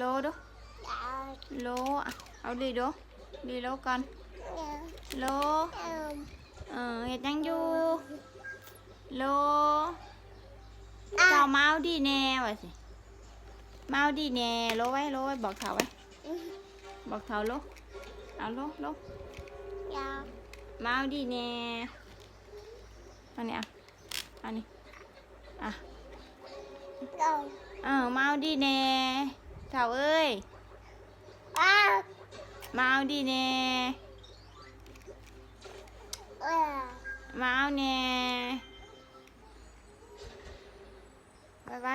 โลดูโลอะเอาดีดูดีโลก่อนโลเออเฮ็ดหยังอยู่โลเจ้ามาเอาดีแน่ว่าสิมาเอาดีแน่โลไว้โลไว้บอกเถาไว้บอกเถาโลเอาโลโลมาเอาดีแน่อันนี้อะอันนี้อะเออมาเอาดีแน่ เถาเอ้ยมาเอาดีแน่มาเอาแน่ไว้ไว้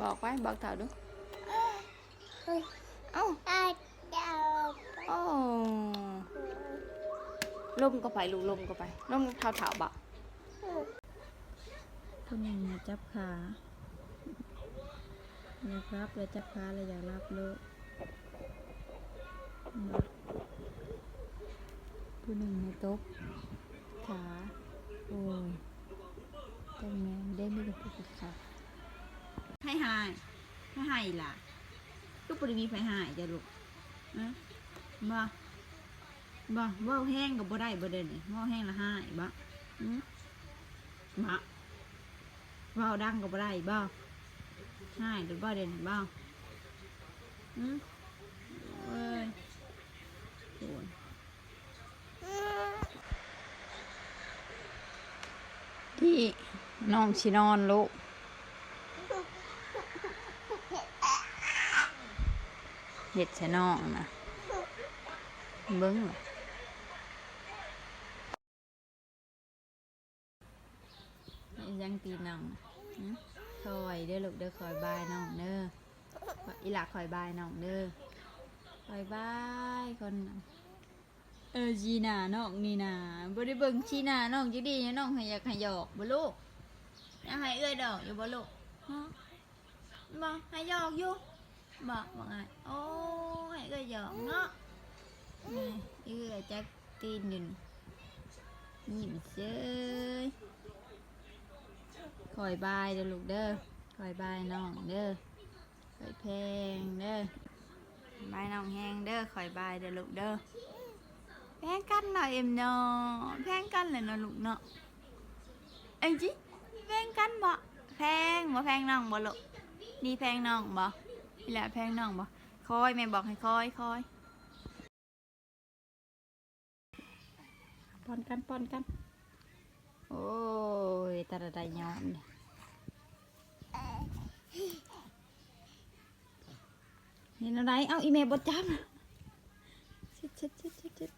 บอกไว้บอกเถาดูเอ้าโอ้ลมก็ไปลูกลมก็ไปลมเถาเถาบอกคนยังจับขา อยากรับเลยจับขาเลยอยากรับเลยผู้หนึ่งในโต๊ะขาโอ้ยจังแม่ได้ไม่ได้พูดค่ะให้หายให้หายล่ะลูกปริมีไฟหายจ้ะลูกนะบ่บ่ว่าแห้งกับบ่ได้บ่เด่นนี่เว่าแห้งละหายบ่มบ่ว่าดังกับบ่ได้บ่ หายหรือบ่เด่นบ่อืมเอ้ยโอ้ยพี่น้องชินอนลูกเห็ดชะนองนะเบิ้งล่ะยังตีน้องหึค อยเด้อลูกเด้อคอยบายน้องเด้ออีหลักคอยบายน้องเด้อคอยบายคนเออจีน่าน้องนี่น่ะบ่ได้เบิ่งจีน่าน้องจังดีน้องให้อยากให้หยอกบ่ลูกอยากให้เอื้อยดอกอยู่บ่ลูกฮะบ่ให้หยอกอยู่บอกบอกไงโอ้ยก็หยอกเนาะเอื้อจักตีนอยู่นี่ยิ้มเซ้ย คอยบายเด้อลูกเด้อคอยบายน้องเด้อคอยแพงเด้อบายน้องแหงเด้อคอยบายเด้อลูกเด้อแพงกันหน่อยเอ็มเนาะแพงกันเลยเนาะลูกเนาะเอ็งจิแพงกันบ่แพงบ่แพงน้องบ่ลูกนี่แพงน้องบ่นี่แหละแพงน้องบ่คอยแม่บอกให้คอยคอยป้อนกันป้อนกัน โอ้ยตาได้ย้อมเนี่ยเห็นอะไรเอาอีเมลบดจับชิดชิดชิดชิดชิด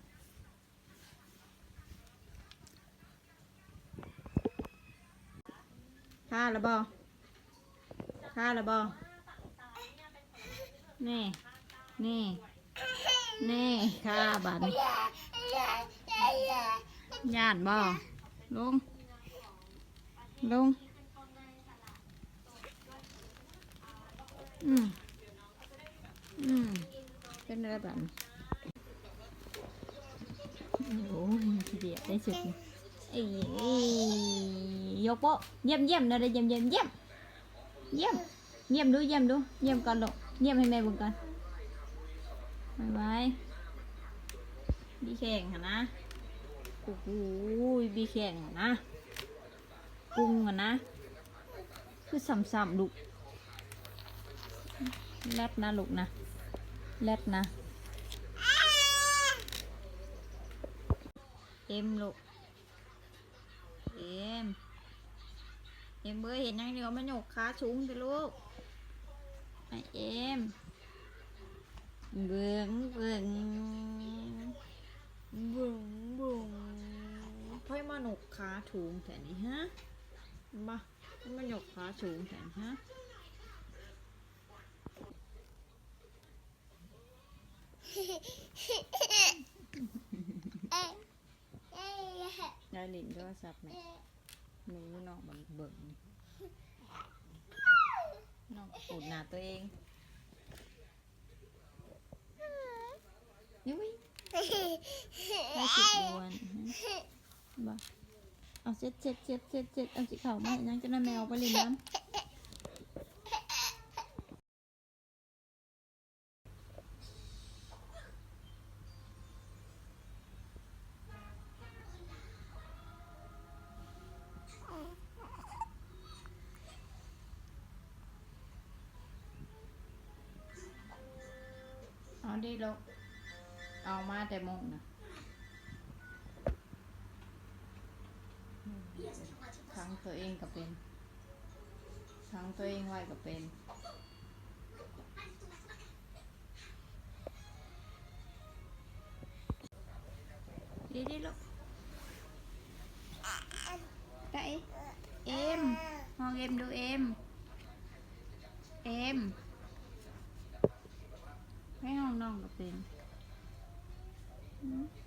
ค่าละบอค่าละบอนี่นี่นี่ข้าบันย่านบ่ ลง ลง อืมอืมเป็นอะไรบันโอ้ยทีเดียวได้สุดเอ้ยยกโปะเยี่ยมเยี่ยมนะเด้อเยี่ยมเยี่ยมเยี่ยมเยี่ยมเยี่ยมดูเยี่ยมดูเยี่ยมก่อนลูกเยี่ยมให้แม่บุญก่อนบายบายบีแข่งค่ะนะ อ้โหบีแข่งค่ะนะกุ้งค่ะนะ คือซ้ำๆลูกแรดนะลูกนะแรดนะ เอ็มลูก เอ็ม เอ็มเบอร์เห็นยังเดียวมันหยกขาสูงไปลูกไอเอ็ม เบิ่งเบิ่งเบิ่งเบิ่ง พ่อยมาหนกขาถูงแถนนี้ฮะมาพ่อยมาหนกขาถูงแถนฮะได้ลินโทรศัพท์ไหมหนูน้องบังเบิ่งน้องปูดหน้าตัวเองยุ้ยได้สิบดวน บ่เอาเช็ดเช็ดเช็ดเช็ดเช็ดเอาสีขาวมาให้งจะน่าแมวไปเลยน้ำเอาดีลูกเอามาแต่มงนะ ตัวเองก็เป็นทั้งตัวเองไว้ก็เป็น đi đi lúc đấy em ngon em đưa em em thấy không non được tiền Ừ. Ôi,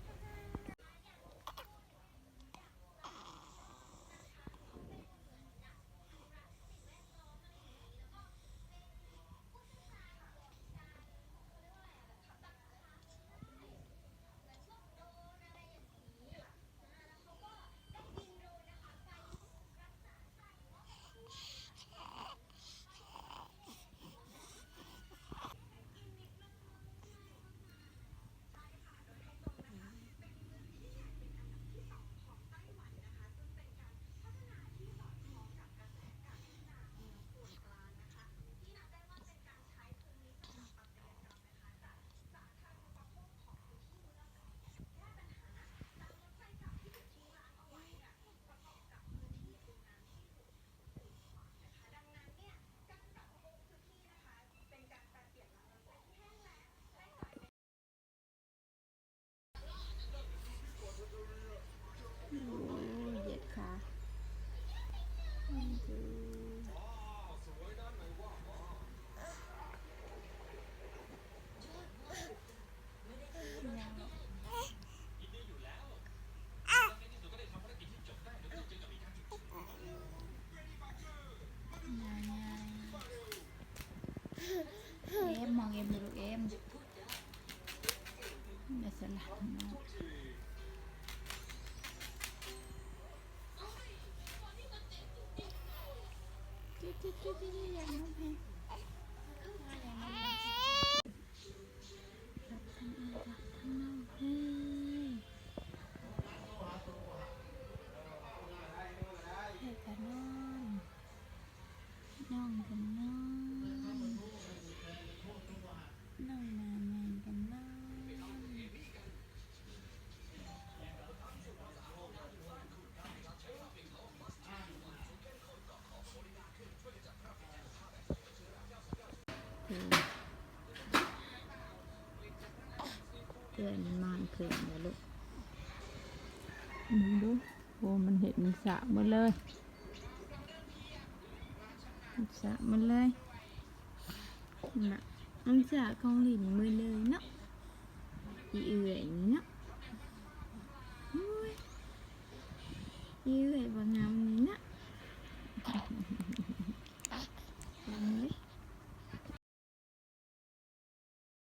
جل حمد เพื่อนมันมานขึ้นแล้วลูกมึงดูโอ้มันเห็นมันสะหมดเลยมันสะหมันเลยน่ะมันสะของหลินมือเลยเนาะอีเอื่อยเนาะอุ้ยอีเอื่อยบางงาม